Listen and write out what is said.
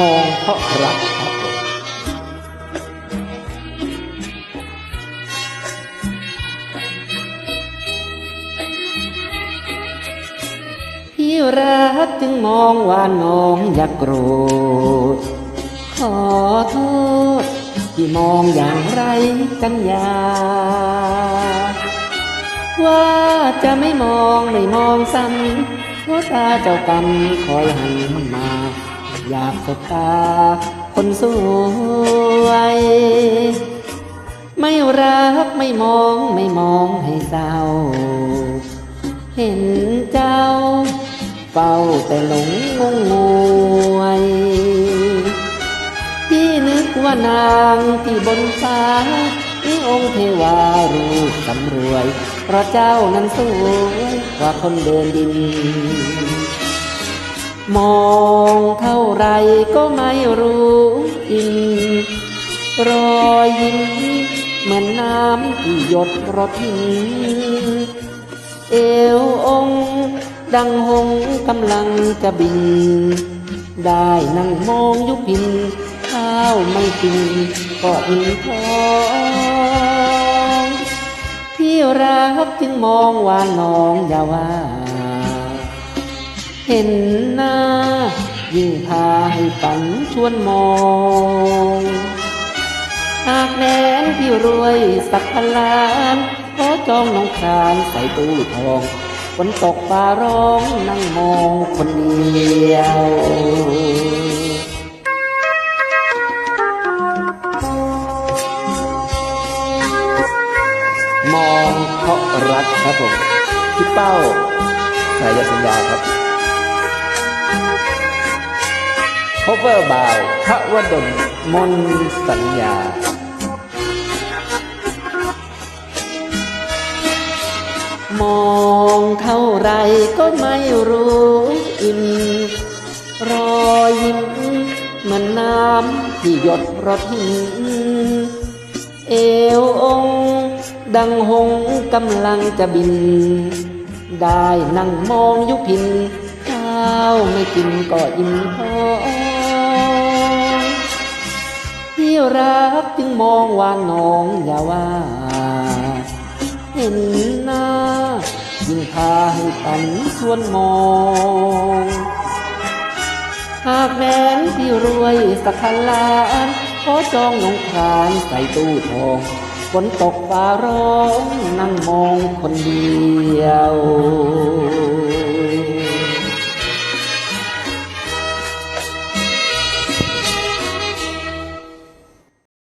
มองเพราะรักครับผมพี่รักจึงมองว่าน้องอย่ากโกรธ ขอโทษ ที่มองอย่างไรกันยา ว่าจะไม่มองไม่มองซ้ำเพราะตาเจ้ากรรมคอยหันมา อยากสบตาคนสวย ไม่รักไม่มองไม่มองให้เศร้า เห็นเจ้า เฝ้าแต่หลงงงงวยพี่นึกว่านางที่บนฟ้านี่องค์เทวารูปสำรวย เพราะเจ้านั้นสวยกว่าคนเดินดิน มองเท่าไรก็ไม่รู้อินรอยยิ้มเหมือนน้ำที่หยดรดหินเอวองดังหงกำลังจะบิน ได้นั่งมองยุพินข้าวไม่กินก็อิ่มท้องพี่รักจึงมองว่าน้องอย่าว่า เห็นหน้า ยิ่งพาให้ฝันชวนมองหากแม้นพี่รวยสักพันล้านขอจองน้องครานใส่ตู้ทองฝนตกฟ้าร้องนั่งมองคนเดียวมองเพราะรักครับผมพี่เป้าสายสัญญาครับ cover by พระวดลมนสัญญามองเท่าไรก็ไม่รู้อิ่มรอยยิ้มเหมือนน้ำที่หยดรดหินเอวองดังหงกำลังจะบิน ได้นั่งมองยุพินข้าวไม่กินก็อิ่มท้อง รักจึงมองว่าน้องอย่าว่า เห็นหน้ายิ่งพาให้ปันชวนมอง หากแม้นพี่รวยสักพันล้านขอจองน้องครานใส่ตู้ทองฝนตกฟ้าร้องนั่งมองคนเดียว